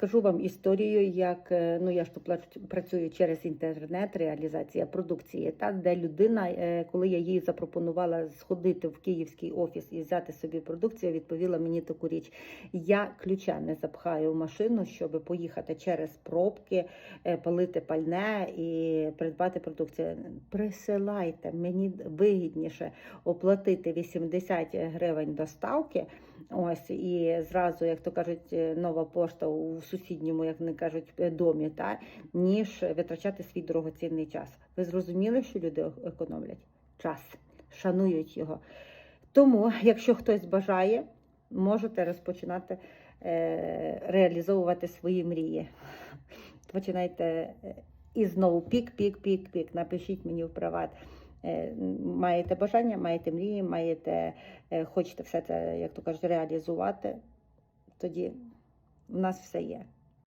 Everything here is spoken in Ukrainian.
розкажу вам історію, як е, ну я ж то працюю через інтернет, реалізація продукції, так де людина, е, коли я їй запропонувала сходити в київський офіс і взяти собі продукцію, відповіла мені таку річ: я ключа не запхаю в машину, щоб поїхати через пробки, е, палити пальне і придбати продукцію. Присилайте, мені вигідніше оплатити 80 гривень доставки. Ось і зразу, як то кажуть, е, нова пошта у сусідньому, як вони кажуть, е, домі, та ніж витрачати свій дорогоцінний час. Ви зрозуміли, що люди економлять час, шанують його. Тому, якщо хтось бажає, можете розпочинати е, реалізовувати свої мрії. Починайте е, і знову пік, пік, пік, пік. Напишіть мені в приват. Е, Маєте бажання, маєте мрії, маєте, е, хочете все це, як то кажуть, реалізувати, тоді в нас все є.